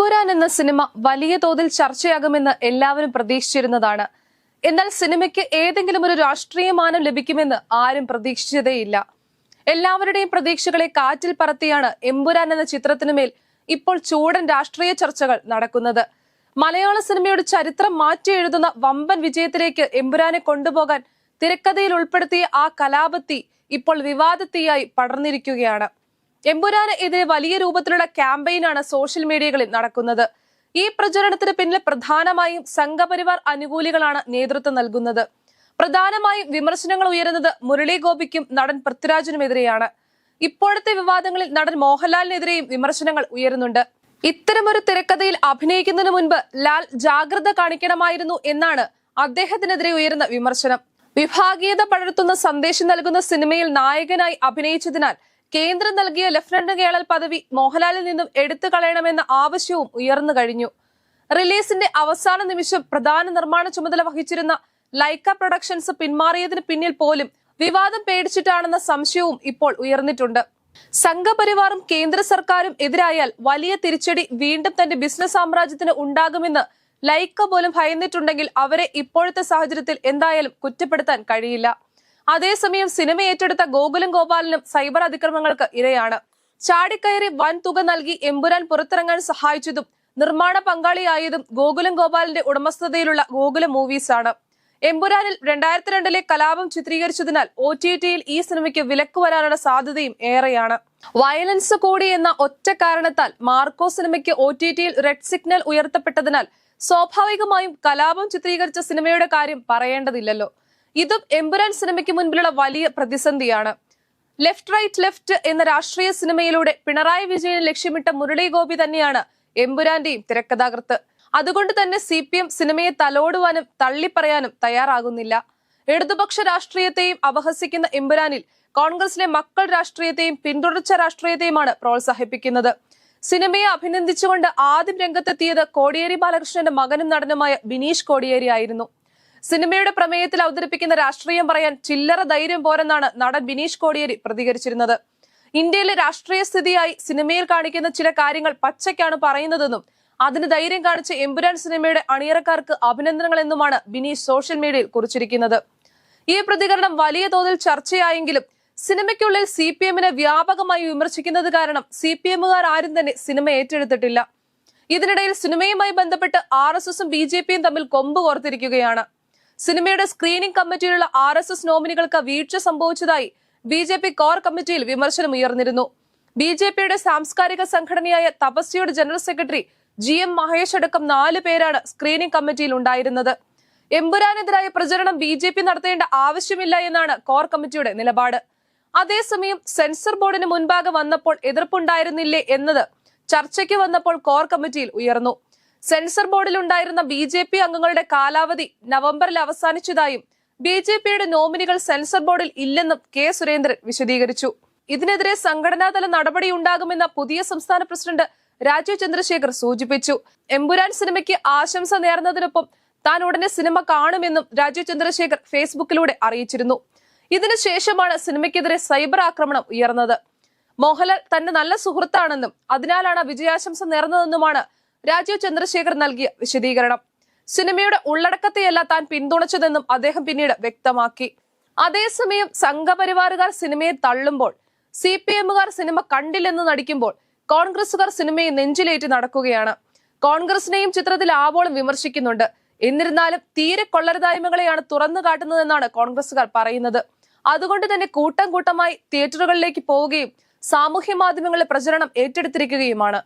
എമ്പുരാൻ എന്ന സിനിമ വലിയ തോതിൽ ചർച്ചയാകുമെന്ന് എല്ലാവരും പ്രതീക്ഷിച്ചിരുന്നതാണ്. എന്നാൽ സിനിമയ്ക്ക് ഏതെങ്കിലും ഒരു രാഷ്ട്രീയ മാനം ലഭിക്കുമെന്ന് ആരും പ്രതീക്ഷിച്ചതേയില്ല. എല്ലാവരുടെയും പ്രതീക്ഷകളെ കാറ്റിൽ പറത്തിയാണ് എമ്പുരാൻ എന്ന ചിത്രത്തിനുമേൽ ഇപ്പോൾ ചൂടൻ രാഷ്ട്രീയ ചർച്ചകൾ നടക്കുന്നത്. മലയാള സിനിമയുടെ ചരിത്രം മാറ്റി എഴുതുന്ന വമ്പൻ വിജയത്തിലേക്ക് എമ്പുരാനെ കൊണ്ടുപോകാൻ തിരക്കഥയിൽ ഉൾപ്പെടുത്തിയ ആ കലാപത്തി ഇപ്പോൾ വിവാദത്തിയായി പടർന്നിരിക്കുകയാണ്. എമ്പുരാന് എതിരെ വലിയ രൂപത്തിലുള്ള ക്യാമ്പയിനാണ് സോഷ്യൽ മീഡിയകളിൽ നടക്കുന്നത്. ഈ പ്രചരണത്തിന് പിന്നിൽ പ്രധാനമായും സംഘപരിവാർ അനുകൂലികളാണ് നേതൃത്വം നൽകുന്നത്. പ്രധാനമായും വിമർശനങ്ങൾ ഉയരുന്നത് മുരളി ഗോപിക്കും നടൻ പൃഥ്വിരാജിനുമെതിരെയാണ്. ഇപ്പോഴത്തെ വിവാദങ്ങളിൽ നടൻ മോഹൻലാലിനെതിരെയും വിമർശനങ്ങൾ ഉയരുന്നുണ്ട്. ഇത്തരമൊരു തിരക്കഥയിൽ അഭിനയിക്കുന്നതിന് മുൻപ് ലാൽ ജാഗ്രത കാണിക്കണമായിരുന്നു എന്നാണ് അദ്ദേഹത്തിനെതിരെ ഉയരുന്ന വിമർശനം. വിഭാഗീയത പടർത്തുന്ന സന്ദേശം നൽകുന്ന സിനിമയിൽ നായകനായി അഭിനയിച്ചതിനാൽ കേന്ദ്രം നൽകിയ ലഫ്റ്റനന്റ് കേണൽ പദവി മോഹൻലാലിൽ നിന്നും എടുത്തു കളയണമെന്ന ആവശ്യവും ഉയർന്നു കഴിഞ്ഞു. റിലീസിന്റെ അവസാന നിമിഷം പ്രധാന നിർമ്മാണ ചുമതല വഹിച്ചിരുന്ന ലൈക്ക പ്രൊഡക്ഷൻസ് പിന്മാറിയതിന് പിന്നിൽ പോലും വിവാദം പേടിച്ചിട്ടാണെന്ന സംശയവും ഇപ്പോൾ ഉയർന്നിട്ടുണ്ട്. സംഘപരിവാറും കേന്ദ്ര സർക്കാരും എതിരായാൽ വലിയ തിരിച്ചടി വീണ്ടും തന്റെ ബിസിനസ് സാമ്രാജ്യത്തിന് ഉണ്ടാകുമെന്ന് ലൈക്ക പോലും ഭയന്നിട്ടുണ്ടെങ്കിൽ അവരെ ഇപ്പോഴത്തെ സാഹചര്യത്തിൽ എന്തായാലും കുറ്റപ്പെടുത്താൻ കഴിയില്ല. അതേസമയം സിനിമ ഏറ്റെടുത്ത ഗോകുലും ഗോപാലനും സൈബർ അതിക്രമങ്ങൾക്ക് ഇരയാണ്. ചാടിക്കയറി വൻ തുക നൽകി എമ്പുരാൻ പുറത്തിറങ്ങാൻ സഹായിച്ചതും നിർമ്മാണ പങ്കാളിയായതും ഗോകുലം ഗോപാലിന്റെ ഉടമസ്ഥതയിലുള്ള ഗോകുലം മൂവീസ് ആണ് എമ്പുരാനിൽ രണ്ടായിരത്തി രണ്ടിലെ കലാപം ചിത്രീകരിച്ചതിനാൽ ഒ ടി ടിയിൽ ഈ സിനിമയ്ക്ക് വിലക്ക് വരാനുള്ള സാധ്യതയും ഏറെയാണ്. വയലൻസ് കൂടി എന്ന ഒറ്റ കാരണത്താൽ മാർക്കോ സിനിമയ്ക്ക് ഒ ടി ടിയിൽ റെഡ് സിഗ്നൽ ഉയർത്തപ്പെട്ടതിനാൽ സ്വാഭാവികമായും കലാപം ചിത്രീകരിച്ച സിനിമയുടെ കാര്യം പറയേണ്ടതില്ലല്ലോ. ഇതും എമ്പുരാൻ സിനിമയ്ക്ക് മുൻപിലുള്ള വലിയ പ്രതിസന്ധിയാണ്. ലെഫ്റ്റ് റൈറ്റ് ലെഫ്റ്റ് എന്ന രാഷ്ട്രീയ സിനിമയിലൂടെ പിണറായി വിജയൻ ലക്ഷ്യമിട്ട മുരളി ഗോപി തന്നെയാണ് എമ്പുരാന്റെയും തിരക്കഥാകൃത്ത്. അതുകൊണ്ട് തന്നെ സി പി എം സിനിമയെ തലോടുവാനും തള്ളിപ്പറയാനും തയ്യാറാകുന്നില്ല. ഇടതുപക്ഷ രാഷ്ട്രീയത്തെയും അപഹസിക്കുന്ന എമ്പുരാനിൽ കോൺഗ്രസിലെ മക്കൾ രാഷ്ട്രീയത്തെയും പിന്തുടർച്ച രാഷ്ട്രീയത്തെയുമാണ് പ്രോത്സാഹിപ്പിക്കുന്നത്. സിനിമയെ അഭിനന്ദിച്ചുകൊണ്ട് ആദ്യം രംഗത്തെത്തിയത് കോടിയേരി ബാലകൃഷ്ണന്റെ മകനും നടനുമായ ബിനീഷ് കോടിയേരി ആയിരുന്നു. സിനിമയുടെ പ്രമേയത്തിൽ അവതരിപ്പിക്കുന്ന രാഷ്ട്രീയം പറയാൻ ചില്ലറ ധൈര്യം പോരെന്നാണ് നടൻ ബിനീഷ് കോടിയേരി പ്രതികരിച്ചിരുന്നത്. ഇന്ത്യയിലെ രാഷ്ട്രീയ സ്ഥിതിയായി സിനിമയിൽ കാണിക്കുന്ന ചില കാര്യങ്ങൾ പച്ചയ്ക്കാണ് പറയുന്നതെന്നും അതിന് ധൈര്യം കാണിച്ച് എമ്പുരാൻ സിനിമയുടെ അണിയറക്കാർക്ക് അഭിനന്ദനങ്ങൾ എന്നുമാണ് ബിനീഷ് സോഷ്യൽ മീഡിയയിൽ കുറിച്ചിരിക്കുന്നത്. ഈ പ്രതികരണം വലിയ തോതിൽ ചർച്ചയായെങ്കിലും സിനിമയ്ക്കുള്ളിൽ സി പി എമ്മിനെ വ്യാപകമായി വിമർശിക്കുന്നത് കാരണം സി പി എമ്മുകാർ ആരും തന്നെ സിനിമ ഏറ്റെടുത്തിട്ടില്ല. ഇതിനിടയിൽ സിനിമയുമായി ബന്ധപ്പെട്ട് ആർ എസ് എസും ബി ജെ പിയും തമ്മിൽ കൊമ്പ് കോർത്തിരിക്കുകയാണ്. സിനിമയുടെ സ്ക്രീനിംഗ് കമ്മിറ്റിയിലുള്ള ആർ എസ് എസ് നോമിനികൾക്ക് വീഴ്ച സംഭവിച്ചതായി ബി ജെ പി കോർ കമ്മിറ്റിയിൽ വിമർശനം ഉയർന്നിരുന്നു. ബി ജെ പിയുടെ സാംസ്കാരിക സംഘടനയായ തപസ്യയുടെ general secretary G M Mahesh അടക്കം നാല് പേരാണ് സ്ക്രീനിംഗ് കമ്മിറ്റിയിൽ ഉണ്ടായിരുന്നത്. എമ്പുരാനെതിരായ പ്രചരണം ബി ജെ പി നടത്തേണ്ട ആവശ്യമില്ല എന്നാണ് കോർ കമ്മിറ്റിയുടെ നിലപാട്. അതേസമയം സെൻസർ ബോർഡിന് മുൻപാകെ വന്നപ്പോൾ എതിർപ്പുണ്ടായിരുന്നില്ലേ എന്നത് ചർച്ചയ്ക്ക് വന്നപ്പോൾ കോർ കമ്മിറ്റിയിൽ ഉയർന്നു. സെൻസർ ബോർഡിൽ ഉണ്ടായിരുന്ന ബി ജെ പി അംഗങ്ങളുടെ കാലാവധി നവംബറിൽ അവസാനിച്ചതായും ബി ജെ പിയുടെ നോമിനികൾ സെൻസർ ബോർഡിൽ ഇല്ലെന്നും കെ സുരേന്ദ്രൻ വിശദീകരിച്ചു. ഇതിനെതിരെ സംഘടനാതല നടപടിയുണ്ടാകുമെന്ന പുതിയ സംസ്ഥാന പ്രസിഡന്റ് രാജീവ് ചന്ദ്രശേഖർ സൂചിപ്പിച്ചു. എമ്പുരാൻ സിനിമയ്ക്ക് ആശംസ നേർന്നതിനൊപ്പം താൻ ഉടനെ സിനിമ കാണുമെന്നും രാജീവ് ചന്ദ്രശേഖർ ഫേസ്ബുക്കിലൂടെ അറിയിച്ചിരുന്നു. ഇതിനുശേഷമാണ് സിനിമയ്ക്കെതിരെ സൈബർ ആക്രമണം ഉയർന്നത്. മോഹൻലാൽ തന്റെ നല്ല സുഹൃത്താണെന്നും അതിനാലാണ് വിജയാശംസ നേർന്നതെന്നുമാണ് രാജീവ് ചന്ദ്രശേഖർ നൽകിയ വിശദീകരണം. സിനിമയുടെ ഉള്ളടക്കത്തെയല്ല താൻ പിന്തുണച്ചതെന്നും അദ്ദേഹം പിന്നീട് വ്യക്തമാക്കി. അതേസമയം സംഘപരിവാറുകാർ സിനിമയെ തള്ളുമ്പോൾ സി പി എമ്മുകാർ സിനിമ കണ്ടില്ലെന്ന് നടിക്കുമ്പോൾ കോൺഗ്രസുകാർ സിനിമയെ നെഞ്ചിലേറ്റ് നടക്കുകയാണ്. കോൺഗ്രസിനെയും ചിത്രത്തിൽ ആവോളം വിമർശിക്കുന്നുണ്ട്. എന്നിരുന്നാലും തീരെ കൊള്ളരുതായ്മകളെയാണ് തുറന്നു കാട്ടുന്നതെന്നാണ് കോൺഗ്രസുകാർ പറയുന്നത്. അതുകൊണ്ട് തന്നെ കൂട്ടം കൂട്ടമായി തിയേറ്ററുകളിലേക്ക് പോവുകയും സാമൂഹ്യ മാധ്യമങ്ങളിലെ പ്രചരണം ഏറ്റെടുത്തിരിക്കുകയുമാണ്.